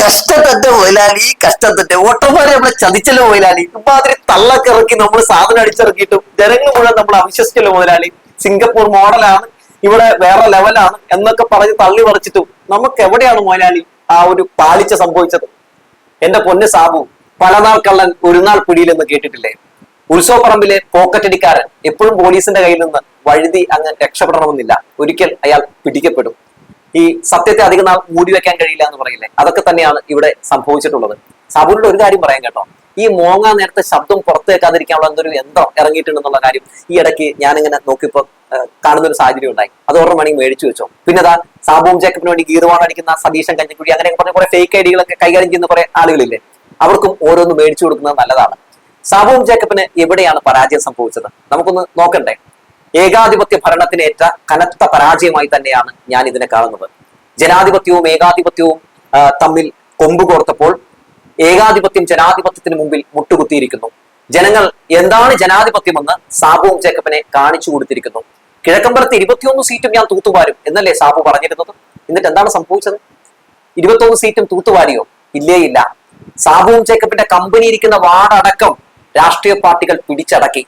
കഷ്ടത്തിന്റെ മുതലാളി കഷ്ടത്തിന്റെ ഓട്ടന്മാരെ നമ്മളെ ചതിച്ചല്ലോ മുതലാളി ഇമാതിരി തള്ളൊക്കെ ഇറക്കി നമ്മൾ സാധനം അടിച്ചിറക്കിയിട്ടും ജനങ്ങൾ മുഴുവൻ നമ്മൾ അവിശ്വസിച്ചല്ലോ മുതലാളി സിംഗപ്പൂർ മോഡലാണ് ഇവിടെ വേറെ ലെവലാണ് എന്നൊക്കെ പറഞ്ഞ് തള്ളി പറിച്ചിട്ടും നമുക്ക് എവിടെയാണ് മുതലാളി ആ ഒരു പാളിച്ച സംഭവിച്ചത്? എന്റെ പൊന്ന് സാബു പലനാൾ കള്ളൻ ഒരു നാൾ പിടിയിലെന്ന് കേട്ടിട്ടില്ലേ? ഉത്സവപ്പറമ്പിലെ പോക്കറ്റടിക്കാരൻ എപ്പോഴും പോലീസിന്റെ കയ്യിൽ നിന്ന് വഴുതി അങ്ങ് രക്ഷപ്പെടണമെന്നില്ല. ഒരിക്കൽ അയാൾ പിടിക്കപ്പെടും. ഈ സത്യത്തെ അധികം നാൾ മൂടി വെക്കാൻ കഴിയില്ല എന്ന് പറയില്ലേ? അതൊക്കെ തന്നെയാണ് ഇവിടെ സംഭവിച്ചിട്ടുള്ളത്. സാബുവിനോട് ഒരു കാര്യം പറയാൻ കേട്ടോ. ഈ മോങ്ങ നേരത്തെ ശബ്ദം പുറത്തു വെക്കാതിരിക്കാനുള്ള എന്തൊരു യന്ത്രം ഇറങ്ങിയിട്ടുണ്ടെന്നുള്ള കാര്യം ഈ ഇടയ്ക്ക് ഞാനിങ്ങനെ നോക്കിയപ്പോ ഏഹ്, കാണുന്ന ഒരു സാഹചര്യം ഉണ്ടായി. അത് ഓർമ്മ വേണമെങ്കിൽ മേടിച്ചു വെച്ചോ. പിന്നെ അതാ സാബുവും ജേക്കബിന് വേണ്ടി ഗീർവാണ് അടിക്കുന്ന സതീശൻ കഞ്ഞിക്കുഴി അങ്ങനെ പറഞ്ഞ കുറെ ഫേക്ക് ഐഡികളൊക്കെ കൈകാര്യം ചെയ്യുന്ന കുറെ ആളുകളില്ലേ? അവർക്കും ഓരോന്ന് മേടിച്ചു കൊടുക്കുന്നത് നല്ലതാണ്. സാബുവും ജേക്കബിന് എവിടെയാണ് പരാജയം സംഭവിച്ചത്? നമുക്കൊന്ന് നോക്കണ്ടേ? ഏകാധിപത്യ ഭരണത്തിനേറ്റ കനത്ത പരാജയമായി തന്നെയാണ് ഞാൻ ഇതിനെ കാണുന്നത്. ജനാധിപത്യവും ഏകാധിപത്യവും തമ്മിൽ കൊമ്പ് കോർത്തപ്പോൾ ഏകാധിപത്യം ജനാധിപത്യത്തിന് മുമ്പിൽ മുട്ടുകുത്തിയിരിക്കുന്നു. ജനങ്ങൾ എന്താണ് ജനാധിപത്യമെന്ന് സാബുവും ജേക്കബിനെ കാണിച്ചു കൊടുത്തിരിക്കുന്നു. കിഴക്കമ്പലത്ത് ഇരുപത്തിയൊന്ന് സീറ്റും ഞാൻ തൂത്തുവാരും എന്നല്ലേ സാബു പറഞ്ഞിരുന്നത്? എന്നിട്ട് എന്താണ് സംഭവിച്ചത്? ഇരുപത്തൊന്ന് സീറ്റും തൂത്തുവാരിയോ? ഇല്ലേ ഇല്ല സാബുവും ജേക്കബിന്റെ കമ്പനി ഇരിക്കുന്ന വാർഡടക്കം രാഷ്ട്രീയ പാർട്ടികൾ പിടിച്ചടക്കി.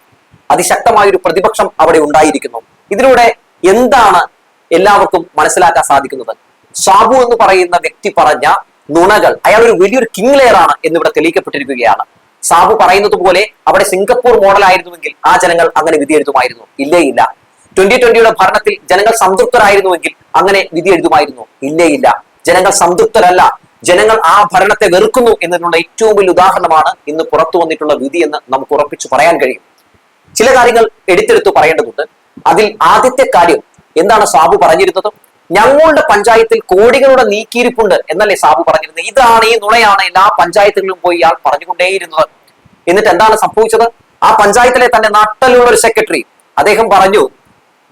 അതിശക്തമായ ഒരു പ്രതിപക്ഷം അവിടെ ഉണ്ടായിരിക്കുന്നു. ഇതിലൂടെ എന്താണ് എല്ലാവർക്കും മനസ്സിലാക്കാൻ സാധിക്കുന്നത്? സാബു എന്ന് പറയുന്ന വ്യക്തി പറഞ്ഞ നുണകൾ അയാൾ ഒരു വലിയൊരു കിങ് ലെയർ ആണ് എന്നിവിടെ തെളിയിക്കപ്പെട്ടിരിക്കുകയാണ്. സാബു പറയുന്നത് പോലെ അവിടെ സിംഗപ്പൂർ മോഡൽ ആയിരുന്നുവെങ്കിൽ ആ ജനങ്ങൾ അങ്ങനെ വിധി എഴുതുമായിരുന്നു. ഇല്ലേ ഇല്ല ട്വന്റി ട്വന്റിയുടെ ഭരണത്തിൽ ജനങ്ങൾ സംതൃപ്തരായിരുന്നുവെങ്കിൽ അങ്ങനെ വിധി എഴുതുമായിരുന്നു. ഇല്ലേ ഇല്ല ജനങ്ങൾ സംതൃപ്തരല്ല. ജനങ്ങൾ ആ ഭരണത്തെ വെറുക്കുന്നു എന്നതിനുള്ള ഏറ്റവും വലിയ ഉദാഹരണമാണ് ഇന്ന് പുറത്തു വന്നിട്ടുള്ള വിധി എന്ന് നമുക്ക് ഉറപ്പിച്ചു പറയാൻ കഴിയും. ചില കാര്യങ്ങൾ എടുത്തെടുത്ത് പറയേണ്ടതുണ്ട്. അതിൽ ആദ്യത്തെ കാര്യം എന്താണ് സാബു പറഞ്ഞിരുന്നത്? ഞങ്ങളുടെ പഞ്ചായത്തിൽ കോടികളുടെ നീക്കിയിരിപ്പുണ്ട് എന്നല്ലേ സാബു പറഞ്ഞിരുന്നത്? ഇതാണ് ഈ നുണയാണ് എല്ലാ പഞ്ചായത്തുകളിലും പോയി ഇയാൾ പറഞ്ഞുകൊണ്ടേയിരുന്നത്. എന്നിട്ട് എന്താണ് സംഭവിച്ചത്? ആ പഞ്ചായത്തിലെ തന്നെ നട്ടലുള്ള ഒരു സെക്രട്ടറി അദ്ദേഹം പറഞ്ഞു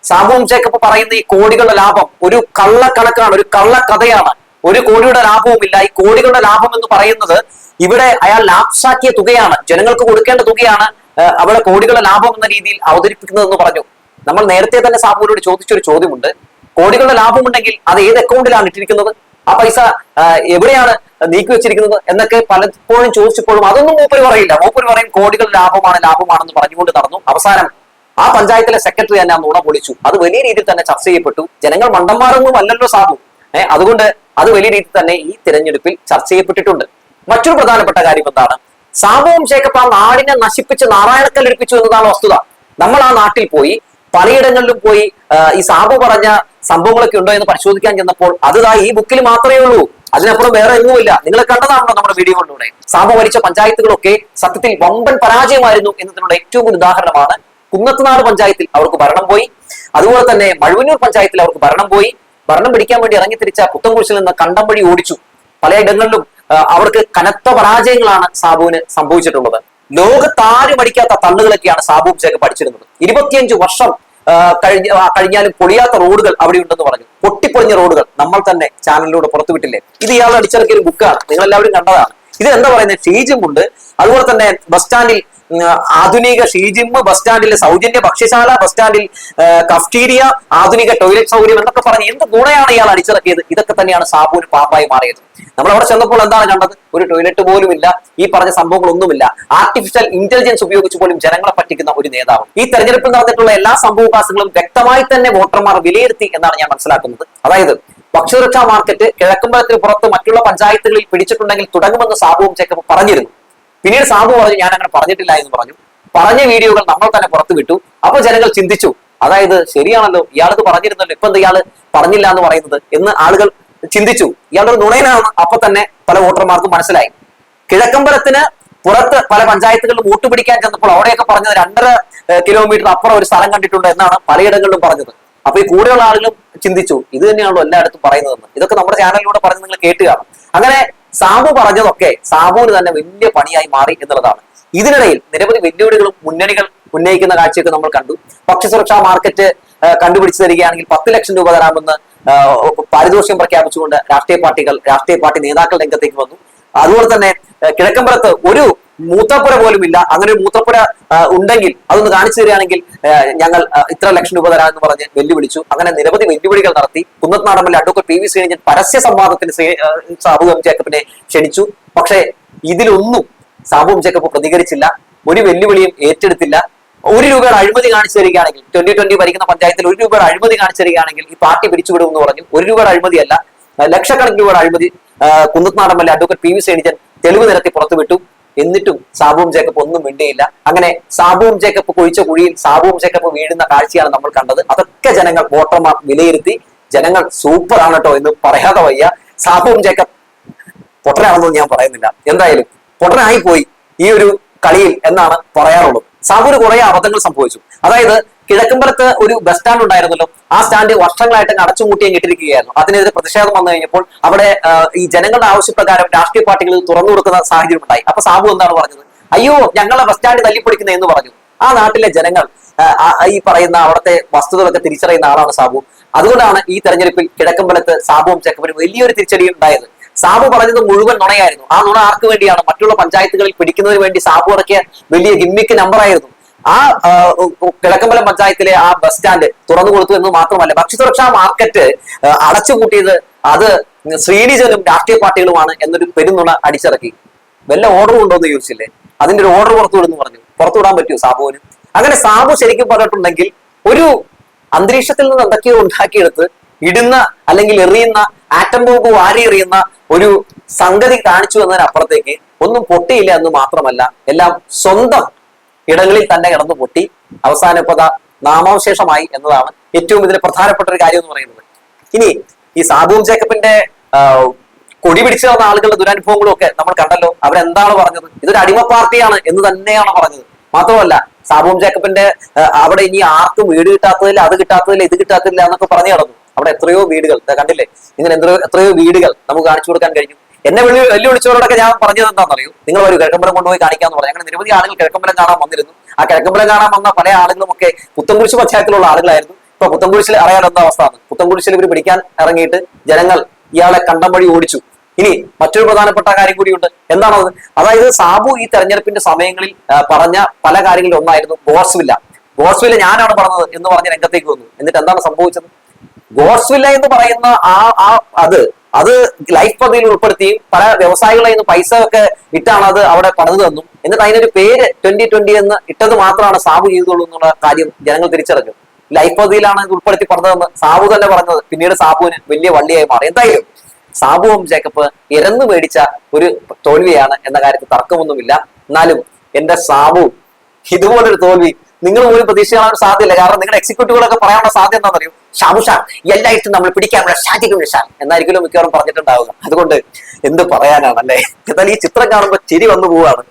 സാബുവും ജേക്കബ് പറയുന്ന ഈ കോടികളുടെ ലാഭം ഒരു കള്ളക്കണക്കാണ് ഒരു കള്ളക്കഥയാണ്. ഒരു കോടിയുടെ ലാഭവുമില്ല. ഈ കോടികളുടെ ലാഭം എന്ന് പറയുന്നത് ഇവിടെ അയാൾ ലാപ്സാക്കിയ തുകയാണ്. ജനങ്ങൾക്ക് കൊടുക്കേണ്ട തുകയാണ്. അവിടെ കോടികളുടെ ലാഭം എന്ന രീതിയിൽ അവതരിപ്പിക്കുന്നതെന്ന് പറഞ്ഞു. നമ്മൾ നേരത്തെ തന്നെ സാബുവിനോട് ചോദിച്ചൊരു ചോദ്യമുണ്ട്. കോടികളുടെ ലാഭമുണ്ടെങ്കിൽ അത് ഏത് അക്കൗണ്ടിലാണ് ഇട്ടിരിക്കുന്നത്? ആ പൈസ എവിടെയാണ് നീക്കി വെച്ചിരിക്കുന്നത് എന്നൊക്കെ പലപ്പോഴും ചോദിച്ചപ്പോഴും അതൊന്നും മൂപ്പര് പറയില്ല. മൂപ്പര് പറയും കോടികൾ ലാഭമാണ് ലാഭമാണെന്ന് പറഞ്ഞുകൊണ്ട് നടന്നു. അവസാനം ആ പഞ്ചായത്തിലെ സെക്രട്ടറി തന്നെ നുണ പൊളിച്ചു. അത് വലിയ രീതിയിൽ തന്നെ ചർച്ച ചെയ്യപ്പെട്ടു. ജനങ്ങൾ മണ്ടന്മാരൊന്നും അല്ലല്ലോ സാബു. ഏഹ് അതുകൊണ്ട് അത് വലിയ രീതിയിൽ തന്നെ ഈ തിരഞ്ഞെടുപ്പിൽ ചർച്ച ചെയ്യപ്പെട്ടിട്ടുണ്ട്. മറ്റൊരു പ്രധാനപ്പെട്ട കാര്യം എന്താണ്? സാബുവും ജേക്കബ് ആ നാടിനെ നശിപ്പിച്ച് നാരായണക്കല്ലെടുപ്പിച്ചു എന്നതാണ് വസ്തുത. നമ്മൾ ആ നാട്ടിൽ പോയി പലയിടങ്ങളിലും പോയി ഈ സാബു പറഞ്ഞ സംഭവങ്ങളൊക്കെ ഉണ്ടോ എന്ന് പരിശോധിക്കാൻ ചെന്നപ്പോൾ അത് ഈ ബുക്കിൽ മാത്രമേ ഉള്ളൂ. അതിനപ്പുറം വേറെ എങ്ങുമില്ല നിങ്ങൾ കണ്ടതാണല്ലോ നമ്മുടെ വീഡിയോകളിലൂടെ സാബു ഭരിച്ച പഞ്ചായത്തുകളൊക്കെ സത്യത്തിൽ വമ്പൻ പരാജയമായിരുന്നു എന്നതിനുള്ള ഏറ്റവും ഒരു ഉദാഹരണമാണ് കുന്നത്തുനാട് പഞ്ചായത്തിൽ അവർക്ക് ഭരണം പോയി. അതുപോലെ തന്നെ മഴുവന്നൂർ പഞ്ചായത്തിൽ അവർക്ക് ഭരണം പോയി. ഭരണം പിടിക്കാൻ വേണ്ടി ഇറങ്ങി തിരിച്ച പുത്തൻകുരിശിൽ നിന്ന് കണ്ടം വഴി ഓടിച്ചു. പലയിടങ്ങളിലും അവർക്ക് കനത്ത പരാജയങ്ങളാണ് സാബുവിന് സംഭവിച്ചിട്ടുള്ളത്. ലോകത്താരും അടിക്കാത്ത തള്ളുകളൊക്കെയാണ് സാബു ചേക്ക് പഠിച്ചിരുന്നത്. ഇരുപത്തിയഞ്ച് വർഷം കഴിഞ്ഞ കഴിഞ്ഞാലും പൊളിയാത്ത റോഡുകൾ അവിടെ ഉണ്ടെന്ന് പറഞ്ഞു. പൊട്ടിപ്പൊളിഞ്ഞ റോഡുകൾ നമ്മൾ തന്നെ ചാനലിലൂടെ പുറത്തുവിട്ടില്ലേ? ഇത് ഇയാൾ അടിച്ചിറക്കിയ ഒരു ബുക്കാണ് നിങ്ങൾ എല്ലാവരും കണ്ടതാണ്. ഇത് എന്താ പറയുന്നത് ഷീജിം ഉണ്ട് അതുപോലെ തന്നെ ബസ് സ്റ്റാൻഡിൽ ആധുനിക ഷീജിം ബസ് സ്റ്റാൻഡിൽ സൗജന്യ ഭക്ഷ്യശാല ബസ് സ്റ്റാൻഡിൽ കഫ്റ്റീരിയ ആധുനിക ടോയ്ലറ്റ് സൗകര്യം എന്നൊക്കെ പറഞ്ഞ് എന്ത് ഗുണയാണ് ഇയാൾ അടിച്ചിറക്കിയത്? ഇതൊക്കെ തന്നെയാണ് സാബുവിന് പാപ്പായി മാറിയത്. നമ്മൾ അവിടെ ചെന്നപ്പോൾ എന്താണ് കണ്ടത്? ഒരു ടോയ്ലറ്റ് പോലും ഇല്ല. ഈ പറഞ്ഞ സംഭവങ്ങളൊന്നുമില്ല. ആർട്ടിഫിഷ്യൽ ഇന്റലിജൻസ് ഉപയോഗിച്ച് പോലും ജനങ്ങളെ പറ്റിക്കുന്ന ഒരു നേതാവ്. ഈ തെരഞ്ഞെടുപ്പിൽ നടന്നിട്ടുള്ള എല്ലാ സംഭവവികാസങ്ങളും വ്യക്തമായി തന്നെ വോട്ടർമാർ വിലയിരുത്തി എന്നാണ് ഞാൻ മനസ്സിലാക്കുന്നത്. അതായത് ഭക്ഷ്യസുരക്ഷാ മാർക്കറ്റ് കിഴക്കുമ്പലത്തിന് പുറത്ത് മറ്റുള്ള പഞ്ചായത്തുകളിൽ പിടിച്ചിട്ടുണ്ടെങ്കിൽ തുടങ്ങുമെന്ന് സാബുവും ചേക്കപ്പ് പറഞ്ഞിരുന്നു. പിന്നീട് സാബു പറഞ്ഞു ഞാൻ അങ്ങനെ പറഞ്ഞിട്ടില്ല എന്ന് പറഞ്ഞു. പറഞ്ഞ വീഡിയോകൾ നമ്മൾ തന്നെ പുറത്തു വിട്ടു. അപ്പൊ ജനങ്ങൾ ചിന്തിച്ചു അതായത് ശരിയാണല്ലോ ഇയാളത് പറഞ്ഞിരുന്നല്ലോ ഇപ്പൊ എന്ത് ഇയാൾ പറഞ്ഞില്ല എന്ന് പറയുന്നത്? എന്ന് ആളുകൾ ചിന്തിച്ചു. ഇയാളൊരു നുണയനാണ് അപ്പൊ തന്നെ പല വോട്ടർമാർക്കും മനസ്സിലായി. കിഴക്കമ്പലത്തിന് പുറത്ത് പല പഞ്ചായത്തുകളിലും വോട്ട് പിടിക്കാൻ ചെന്നപ്പോൾ അവിടെയൊക്കെ പറഞ്ഞത് രണ്ടര കിലോമീറ്റർ അപ്പുറം ഒരു സ്ഥലം കണ്ടിട്ടുണ്ട് എന്നാണ് പലയിടങ്ങളിലും പറഞ്ഞത്. അപ്പൊ ഈ കൂടെയുള്ള ആളുകളും ചിന്തിച്ചു. ഇത് തന്നെയാണല്ലോ എല്ലായിടത്തും പറയുന്നതെന്ന്. ഇതൊക്കെ നമ്മുടെ ചാനലിലൂടെ പറഞ്ഞ് നിങ്ങൾ കേട്ട് കാണും. അങ്ങനെ സാബു പറഞ്ഞതൊക്കെ സാബുവിന് തന്നെ വലിയ പണിയായി മാറി എന്നുള്ളതാണ്. ഇതിനിടയിൽ നിരവധി വെല്ലുവിളികളും മുന്നണികൾ ഉന്നയിക്കുന്ന കാഴ്ചയൊക്കെ നമ്മൾ കണ്ടു. ഭക്ഷ്യസുരക്ഷാ മാർക്കറ്റ് കണ്ടുപിടിച്ചു തരികയാണെങ്കിൽ പത്ത് ലക്ഷം രൂപ തരാമെന്ന് പാരിതോഷ്യം പ്രഖ്യാപിച്ചുകൊണ്ട് രാഷ്ട്രീയ പാർട്ടികൾ രാഷ്ട്രീയ പാർട്ടി നേതാക്കൾ രംഗത്തേക്ക് വന്നു. അതുപോലെ തന്നെ കിഴക്കമ്പലത്ത് ഒരു മൂത്രപ്പുര പോലും ഇല്ല. അങ്ങനെ ഒരു മൂത്തപ്പുര ഉണ്ടെങ്കിൽ അതൊന്ന് കാണിച്ചു തരികയാണെങ്കിൽ ഞങ്ങൾ ഇത്ര ലക്ഷം രൂപ തരാമെന്ന് പറഞ്ഞ് വെല്ലുവിളിച്ചു. അങ്ങനെ നിരവധി വെല്ലുവിളികൾ നടത്തി. കുന്നത്നാടമ്മിൽ അഡ്വക്കേറ്റ് പി വി ശ്രീരഞ്ജൻ പരസ്യ സംവാദത്തിന് സാബു എം ജേക്കബിനെ ക്ഷണിച്ചു. പക്ഷെ ഇതിലൊന്നും സാബു എം ജേക്കബ് പ്രതികരിച്ചില്ല. ഒരു വെല്ലുവിളിയും ഏറ്റെടുത്തില്ല. ഒരു രൂപയുടെ അഴിമതി കാണിച്ചു തരികയാണെങ്കിൽ ട്വന്റി ട്വന്റി ഭരിക്കുന്ന പഞ്ചായത്തിൽ ഒരു രൂപയുടെ അഴിമതി കാണിച്ചു തരികയാണെങ്കിൽ ഈ പാർട്ടി പിരിച്ചുവിടുമെന്ന് പറഞ്ഞു. ഒരു രൂപയുടെ അഴിമതിയല്ല. ലക്ഷക്കണക്കിന് രൂപയുടെ അഴിമതി ആ, കുന്നത്നാടമ്മലെ അഡ്വക്കേറ്റ് പി വി സേണിജൻ തെളിവ് നിരത്തി പുറത്തുവിട്ടു. എന്നിട്ടും സാബുവും ജേക്കബ് ഒന്നും മിണ്ടിയില്ല. അങ്ങനെ സാബുവും ജേക്കബ് കുഴിച്ച കുഴിയിൽ സാബുവും ജേക്കബ് വീഴുന്ന കാഴ്ചയാണ് നമ്മൾ കണ്ടത്. അതൊക്കെ ജനങ്ങൾ വോട്ടർമാർ വിലയിരുത്തി ജനങ്ങൾ സൂപ്പർ ആണ് കേട്ടോ എന്ന് പറയാതെ വയ്യ. സാബുവും ജേക്കബ് പൊട്ടനാണെന്നൊന്നും ഞാൻ പറയുന്നില്ല. എന്തായാലും പൊട്ടനായി പോയി ഈ ഒരു കളിയിൽ എന്നാണ് പറയാറുള്ളത്. സാബുവിന് കുറെ അബദ്ധങ്ങൾ സംഭവിച്ചു. അതായത് കിഴക്കമ്പലത്ത് ഒരു ബസ് സ്റ്റാൻഡ് ഉണ്ടായിരുന്നല്ലോ. ആ സ്റ്റാൻഡ് വർഷങ്ങളായിട്ട് അടച്ചു അടച്ചുമൂട്ടിയും കിട്ടിയിരിക്കുകയായിരുന്നു അതിനെതിരെ പ്രതിഷേധം വന്നു കഴിഞ്ഞപ്പോൾ അവിടെ ഈ ജനങ്ങളുടെ ആവശ്യപ്രകാരം രാഷ്ട്രീയ പാർട്ടികൾ തുറന്നു കൊടുക്കുന്ന സാഹചര്യം ഉണ്ടായി. അപ്പൊ സാബു എന്താണ് പറഞ്ഞത്? അയ്യോ ഞങ്ങളെ ബസ് സ്റ്റാൻഡ് തല്ലിപ്പൊളിക്കുന്നത് എന്ന് പറഞ്ഞു. ആ നാട്ടിലെ ജനങ്ങൾ ഈ പറയുന്ന അവിടുത്തെ വസ്തുതകളൊക്കെ തിരിച്ചറിയുന്ന ആളാണ് സാബു. അതുകൊണ്ടാണ് ഈ തെരഞ്ഞെടുപ്പിൽ കിഴക്കമ്പലത്ത് സാബുവും ചെക്കപ്പനും വലിയൊരു തിരിച്ചടി ഉണ്ടായത്. സാബു പറഞ്ഞത് മുഴുവൻ നുണയായിരുന്നു. ആ നുണ ആർക്ക് വേണ്ടിയാണ്? മറ്റുള്ള പഞ്ചായത്തുകളിൽ പിടിക്കുന്നതിന് വേണ്ടി സാബു ഇറക്കിയ വലിയ ഗിമ്മിക്ക് നമ്പറായിരുന്നു ആ കിഴക്കമ്പലം പഞ്ചായത്തിലെ ആ ബസ് സ്റ്റാൻഡ് തുറന്നു കൊടുത്തു എന്ന് മാത്രമല്ല ഭക്ഷ്യസുരക്ഷാ മാർക്കറ്റ് അടച്ചു അടച്ചുപൂട്ടിയത് അത് ശ്രീനിജനും രാഷ്ട്രീയ പാർട്ടികളുമാണ് എന്നൊരു പെരുന്നുണ അടിച്ചിറക്കി. വല്ല ഓർഡർ ഉണ്ടോ എന്ന് ചോദിച്ചില്ലേ? അതിന്റെ ഒരു ഓർഡർ പുറത്തുവിടുന്നു പറഞ്ഞു. പുറത്തുവിടാൻ പറ്റുമോ സാബുവിന്? അങ്ങനെ സാബു ശരിക്കും പറഞ്ഞിട്ടുണ്ടെങ്കിൽ ഒരു അന്തരീക്ഷത്തിൽ നിന്ന് എന്തൊക്കെയോ ഉണ്ടാക്കിയെടുത്ത് ഇടുന്ന അല്ലെങ്കിൽ എറിയുന്ന ആറ്റം ബോംബ് വാരി എറിയുന്ന ഒരു സംഗതി കാണിച്ചു എന്നതിനപ്പുറത്തേക്ക് ഒന്നും പൊട്ടിയില്ല എന്ന് മാത്രമല്ല എല്ലാം സ്വന്തം ഇടങ്ങളിൽ തന്നെ കിടന്നു പൊട്ടി അവസാന പദ നാമാവശേഷമായി എന്നതാണ് ഏറ്റവും ഇതിൽ പ്രധാനപ്പെട്ട ഒരു കാര്യം എന്ന് പറയുന്നത്. ഇനി ഈ സാബുവും ജേക്കബിന്റെ കൊടി പിടിച്ചു വന്ന ആളുകളുടെ ദുരനുഭവങ്ങളും ഒക്കെ നമ്മൾ കണ്ടല്ലോ. അവരെന്താണ് പറഞ്ഞത്? ഇതൊരു അടിമ പാർട്ടിയാണ് എന്ന് തന്നെയാണ് പറഞ്ഞത്. മാത്രമല്ല സാബുവും ജേക്കബിന്റെ അവിടെ ഇനി ആർക്കും വീട് കിട്ടാത്തതില്ല അത് കിട്ടാത്തതില്ല ഇത് കിട്ടാത്തില്ല എന്നൊക്കെ പറഞ്ഞു നടന്നു. അവിടെ എത്രയോ വീടുകൾ കണ്ടില്ലേ? ഇങ്ങനെ എത്രയോ എത്രയോ വീടുകൾ നമുക്ക് കാണിച്ചു കൊടുക്കാൻ കഴിഞ്ഞു. എന്നെ വെള്ളി വെല്ലുവിളിച്ചവരോടൊക്കെ ഞാൻ പറഞ്ഞത് എന്താണെന്നറിയോ? നിങ്ങൾ ഒരു കിഴക്കമ്പലം കൊണ്ടുപോയി കാണിക്കാന്ന് പറഞ്ഞു അങ്ങനെ നിരവധി ആളുകൾ കിഴക്കമ്പലം കാണാൻ വന്നിരുന്നു. ആ കിഴക്കമ്പലം കാണാൻ വന്ന പല ആളുകളും ഒക്കെ പുത്തൻകുരിശ് പഞ്ചായത്തിലുള്ള ആളുകളായിരുന്നു. ഇപ്പൊ പുത്തൻകുരിശിൽ അറിയാൻ എന്താ അവസ്ഥ? പുത്തൻകുരിശിൽ ഇവർ പിടിക്കാൻ ഇറങ്ങിയിട്ട് ജനങ്ങൾ ഇയാളെ കണ്ടം വഴി ഓടിച്ചു. ഇനി മറ്റൊരു പ്രധാനപ്പെട്ട കാര്യം കൂടിയുണ്ട്. എന്താണത് അതായത് സാബു ഈ തെരഞ്ഞെടുപ്പിന്റെ സമയങ്ങളിൽ പറഞ്ഞ പല കാര്യങ്ങളിൽ ഒന്നായിരുന്നു ഗോഡ്സ്വില്ല. ഗോഡ്സ്വില്ല ഞാനാണ് പറഞ്ഞത് എന്ന് പറഞ്ഞ രംഗത്തേക്ക് വന്നു. എന്നിട്ട് എന്താണ് സംഭവിച്ചത്? ഗോഡ്സ്വില്ല എന്ന് പറയുന്ന ആ ആ അത് അത് ലൈഫ് പദ്ധതിയിൽ ഉൾപ്പെടുത്തിയും പല വ്യവസായികളിൽ നിന്ന് പൈസ ഒക്കെ ഇട്ടാണ് അത് അവിടെ പണിതു തന്നു. എന്നിട്ട് അതിനൊരു പേര് ട്വന്റി ട്വന്റി എന്ന് ഇട്ടത് മാത്രമാണ് സാബു ചെയ്തുള്ളൂ എന്നുള്ള കാര്യം ജനങ്ങൾ തിരിച്ചറിഞ്ഞു. ലൈഫ് പദ്ധതിയിലാണ് ഇത് ഉൾപ്പെടുത്തി പറഞ്ഞതെന്ന് സാബു തന്നെ പറഞ്ഞത്. പിന്നീട് സാബുവിന് വലിയ വള്ളിയായി മാറി. എന്തായാലും സാബുവും ജേക്കബ് ഇരന്ന് മേടിച്ച ഒരു തോൽവിയാണ് എന്ന കാര്യത്തിൽ തർക്കമൊന്നുമില്ല. എന്നാലും എന്റെ സാബു ഇതുപോലൊരു തോൽവി നിങ്ങൾ പോലും പ്രതീക്ഷ കാണാൻ സാധ്യതയില്ല. കാരണം നിങ്ങളുടെ എക്സിക്യൂട്ടീവുകളൊക്കെ പറയാനുള്ള സാധ്യത എന്താണെന്ന് അറിയും ഷാബുഷാൻ എല്ലായിടത്തും നമ്മൾ പിടിക്കാനുള്ള ഷാജിക്കും ഷാ എന്നായിരിക്കും മിക്കവാറും പറഞ്ഞിട്ടുണ്ടാവുക. അതുകൊണ്ട് എന്ത് പറയാനാണ് അല്ലേ എന്നാൽ ഈ ചിത്രം കാണുമ്പോൾ ചിരി വന്നു പോവാണ്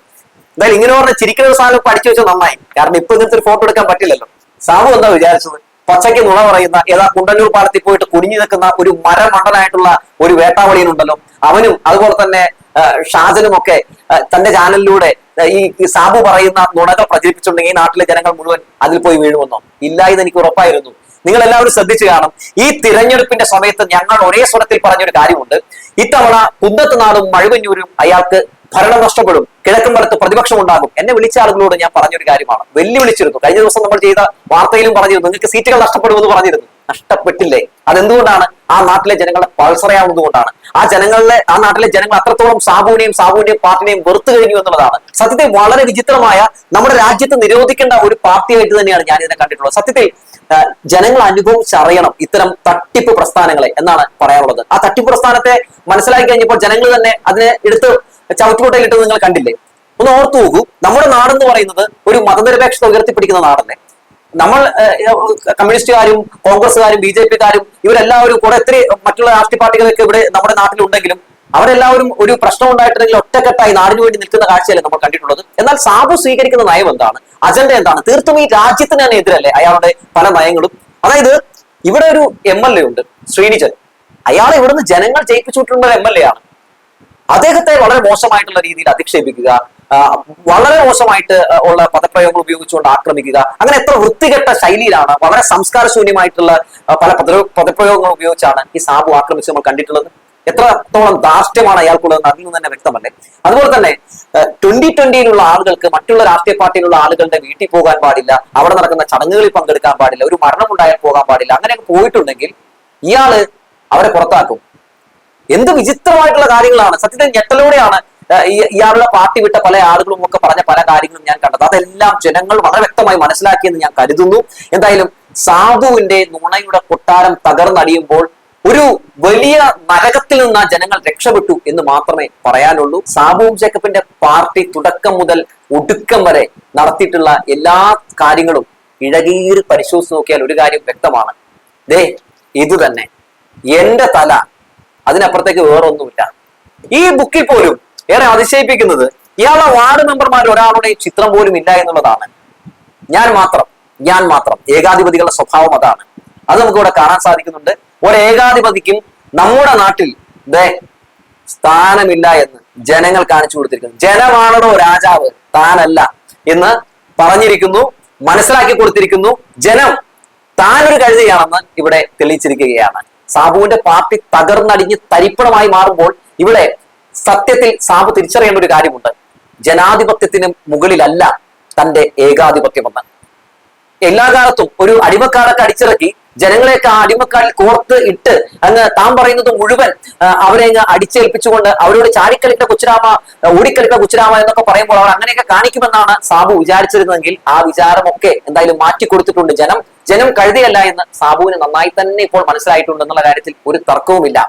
എന്തായാലും ഇങ്ങനെ പറഞ്ഞ ചിരിക്കുന്ന സാധനം പഠിച്ചു വെച്ചാൽ നന്നായി. കാരണം ഇപ്പൊ ഇങ്ങനത്തെ ഒരു ഫോട്ടോ എടുക്കാൻ പറ്റില്ലല്ലോ. സാബു എന്താ വിചാരിച്ചത്? പച്ചയ്ക്ക് നുണ പറയുന്ന ഏതാ കുണ്ടന്നൂർ പാലത്തിൽ പോയിട്ട് കുനിഞ്ഞു നിൽക്കുന്ന ഒരു മരമണ്ഡലായിട്ടുള്ള ഒരു വേട്ടാവളിയനുണ്ടല്ലോ. അവനും അതുപോലെ തന്നെ ഷാജനും ഒക്കെ തന്റെ ചാനലിലൂടെ ഈ സാബു പറയുന്ന നുണകൾ പ്രചരിപ്പിച്ചിട്ടുണ്ടെങ്കിൽ നാട്ടിലെ ജനങ്ങൾ മുഴുവൻ അതിൽ പോയി വീഴുമെന്നോ? ഇല്ല എന്ന് എനിക്ക് ഉറപ്പായിരുന്നു. നിങ്ങൾ എല്ലാവരും ശ്രദ്ധിച്ചു കാണും. ഈ തിരഞ്ഞെടുപ്പിന്റെ സമയത്ത് ഞങ്ങൾ ഒരേ സ്വരത്തിൽ പറഞ്ഞൊരു കാര്യമുണ്ട്. ഇത്തവണ കുന്നത്ത് നാടും മഴുവന്നൂരും അയാൾക്ക് ഭരണം നഷ്ടപ്പെടും. കിഴക്കമ്പലത്ത് പ്രതിപക്ഷം ഉണ്ടാകും. എന്നെ വിളിച്ച ആളുകളോട് ഞാൻ പറഞ്ഞൊരു കാര്യമാണ്. വെല്ലുവിളിച്ചിരുന്നു. കഴിഞ്ഞ ദിവസം നമ്മൾ ചെയ്ത വാർത്തയിലും പറഞ്ഞിരുന്നു. നിങ്ങൾക്ക് സീറ്റുകൾ നഷ്ടപ്പെടുമെന്ന് പറഞ്ഞിരുന്നു. നഷ്ടപ്പെട്ടില്ലേ? അതെന്തുകൊണ്ടാണ് ആ നാട്ടിലെ ജനങ്ങളെ പൾസറയാവുന്നതുകൊണ്ടാണ്. ആ ജനങ്ങളിലെ ആ നാട്ടിലെ ജനങ്ങൾ അത്രത്തോളം സാബുവിനെയും സാബുവിന്റെയും പാർട്ടിനെയും വെറുത്തു കഴിഞ്ഞു എന്നുള്ളതാണ്. സത്യത്തിൽ വളരെ വിചിത്രമായ നമ്മുടെ രാജ്യത്ത് നിരോധിക്കേണ്ട ഒരു പാർട്ടിയായിട്ട് തന്നെയാണ് ഞാൻ ഇതിനെ കണ്ടിട്ടുള്ളത്. സത്യത്തിൽ ജനങ്ങൾ അനുഭവിച്ചറിയണം ഇത്തരം തട്ടിപ്പ് പ്രസ്ഥാനങ്ങളെ എന്നാണ് പറയാനുള്ളത് ആ തട്ടിപ്പ് പ്രസ്ഥാനത്തെ മനസ്സിലാക്കി കഴിഞ്ഞപ്പോൾ ജനങ്ങൾ തന്നെ അതിനെ എടുത്ത് ചവിറ്റുകൊട്ടയിലിട്ട് നിങ്ങൾ കണ്ടില്ലേ? ഒന്ന് ഓർത്തു നോക്കൂ. നമ്മുടെ നാടെന്ന് പറയുന്നത് ഒരു മതനിരപേക്ഷത ഉയർത്തിപ്പിടിക്കുന്ന നാടല്ലേ? നമ്മൾ കമ്മ്യൂണിസ്റ്റുകാരും കോൺഗ്രസ്സുകാരും ബി ജെ പിക്കാരും ഇവരെല്ലാവരും കുറെ ഒത്തിരി മറ്റുള്ള രാഷ്ട്രീയ പാർട്ടികളൊക്കെ ഇവിടെ നമ്മുടെ നാട്ടിലുണ്ടെങ്കിലും അവരെല്ലാവരും ഒരു പ്രശ്നം ഉണ്ടായിട്ടുണ്ടെങ്കിൽ ഒറ്റക്കെട്ടായി നാടിനു വേണ്ടി നിൽക്കുന്ന കാഴ്ചയല്ലേ നമ്മൾ കണ്ടിട്ടുള്ളത്. എന്നാൽ സാബു സ്വീകരിക്കുന്ന നയം എന്താണ്? അജണ്ട എന്താണ്? തീർത്തും ഈ രാജ്യത്തിന് തന്നെ എതിരല്ലേ അയാളുടെ പല നയങ്ങളും? അതായത് ഇവിടെ ഒരു എം എൽ എ ഉണ്ട് ശ്രീനിജൻ. അയാളെ ഇവിടുന്ന് ജനങ്ങൾ ജയിപ്പിച്ചുവിട്ടുള്ള എം എൽ എ ആണ്. അദ്ദേഹത്തെ വളരെ മോശമായിട്ടുള്ള രീതിയിൽ അധിക്ഷേപിക്കുക വളരെ മോശമായിട്ട് ഉള്ള പദപ്രയോഗങ്ങൾ ഉപയോഗിച്ചുകൊണ്ട് ആക്രമിക്കുക. അങ്ങനെ എത്ര വൃത്തികെട്ട ശൈലിയിലാണ് വളരെ സംസ്കാരശൂന്യമായിട്ടുള്ള ശൂന്യമായിട്ടുള്ള പല പദ പദപ്രയോഗങ്ങൾ ഉപയോഗിച്ചാണ് ഈ സാബു ആക്രമിച്ച് നമ്മൾ കണ്ടിട്ടുള്ളത്. എത്രത്തോളം ധാർഷ്ട്യമാണ് അയാൾക്കുള്ളതെന്ന് അതിൽ നിന്ന് തന്നെ വ്യക്തമല്ലേ? അതുപോലെ തന്നെ ട്വന്റി ട്വന്റിയിലുള്ള ആളുകൾക്ക് മറ്റുള്ള രാഷ്ട്രീയ പാർട്ടിയിലുള്ള ആളുകളുടെ വീട്ടിൽ പോകാൻ പാടില്ല അവിടെ നടക്കുന്ന ചടങ്ങുകളിൽ പങ്കെടുക്കാൻ പാടില്ല ഒരു മരണമുണ്ടായാൽ പോകാൻ പാടില്ല അങ്ങനെയൊക്കെ പോയിട്ടുണ്ടെങ്കിൽ ഇയാൾ അവരെ പുറത്താക്കും. എന്ത് വിചിത്രമായിട്ടുള്ള കാര്യങ്ങളാണ്. സത്യത്തിൽ ഞെട്ടലോടെയാണ് ഇയാളുടെ പാർട്ടി വിട്ട പല ആളുകളും ഒക്കെ പറഞ്ഞ പല കാര്യങ്ങളും ഞാൻ കണ്ടത്. അതെല്ലാം ജനങ്ങൾ വളരെ വ്യക്തമായി മനസ്സിലാക്കിയെന്ന് ഞാൻ കരുതുന്നു. എന്തായാലും സാധുവിന്റെ നുണയുടെ കൊട്ടാരം തകർന്നടിയുമ്പോൾ ഒരു വലിയ നരകത്തിൽ നിന്ന് ജനങ്ങൾ രക്ഷപ്പെട്ടു എന്ന് മാത്രമേ പറയാനുള്ളൂ. സാബുവും ജേക്കബിന്റെ പാർട്ടി തുടക്കം മുതൽ ഒടുക്കം വരെ നടത്തിയിട്ടുള്ള എല്ലാ കാര്യങ്ങളും ഇഴകീറി പരിശോധിച്ച് നോക്കിയാൽ ഒരു കാര്യം വ്യക്തമാണ്. ദേ ഇത് തന്നെ. എന്റെ തല. അതിനപ്പുറത്തേക്ക് വേറൊന്നുമില്ല. ഈ ബുക്കിൽ പോലും ഏറെ അതിശയിപ്പിക്കുന്നത് ഇയാളെ വാർഡ് മെമ്പർമാർ ഒരാളുടെയും ചിത്രം പോലും ഇല്ല എന്നുള്ളതാണ്. ഞാൻ മാത്രം ഞാൻ മാത്രം. ഏകാധിപതികളുടെ സ്വഭാവം അതാണ്. അത് നമുക്ക് ഇവിടെ കാണാൻ സാധിക്കുന്നുണ്ട്. ഒരു ഏകാധിപതിക്കും നമ്മുടെ നാട്ടിൽ സ്ഥാനമില്ല എന്ന് ജനങ്ങൾ കാണിച്ചു കൊടുത്തിരിക്കുന്നു. ജനമാണോ രാജാവ്? താനല്ല എന്ന് പറഞ്ഞിരിക്കുന്നു മനസ്സിലാക്കി കൊടുത്തിരിക്കുന്നു. ജനം താനൊരു കഴുതയാണെന്ന് ഇവിടെ തെളിയിച്ചിരിക്കുകയാണ്. സാബുവിന്റെ പാർട്ടി തകർന്നടിഞ്ഞ് തരിപ്പണമായി മാറുമ്പോൾ ഇവിടെ സത്യത്തിൽ സാബ് തിരിച്ചറിയേണ്ട ഒരു കാര്യമുണ്ട്. ജനാധിപത്യത്തിന് മുകളിലല്ല തന്റെ ഏകാധിപത്യമെന്ന്. എല്ലാ കാലത്തും ഒരു അടിമക്കാരൊക്കെ അടിച്ചിറക്കി ജനങ്ങളെയൊക്കെ ആ അടിമക്കാരിൽ കോർത്ത് ഇട്ട് അങ്ങ് താൻ പറയുന്നത് മുഴുവൻ അവരെ അങ്ങ് അടിച്ചേൽപ്പിച്ചുകൊണ്ട് അവരോട് ചാടിക്കളിക്ക കുച്ചുരാമ ഓടിക്കലിട്ട കുച്ചുരാമ എന്നൊക്കെ പറയുമ്പോൾ അവർ അങ്ങനെയൊക്കെ കാണിക്കുമെന്നാണ് സാബു വിചാരിച്ചിരുന്നതെങ്കിൽ ആ വിചാരമൊക്കെ എന്തായാലും മാറ്റി കൊടുത്തിട്ടുണ്ട് ജനം. ജനം കഴുതിയല്ല എന്ന് സാബുവിന് നന്നായി തന്നെ ഇപ്പോൾ മനസ്സിലായിട്ടുണ്ട് എന്നുള്ള കാര്യത്തിൽ ഒരു തർക്കവുമില്ല.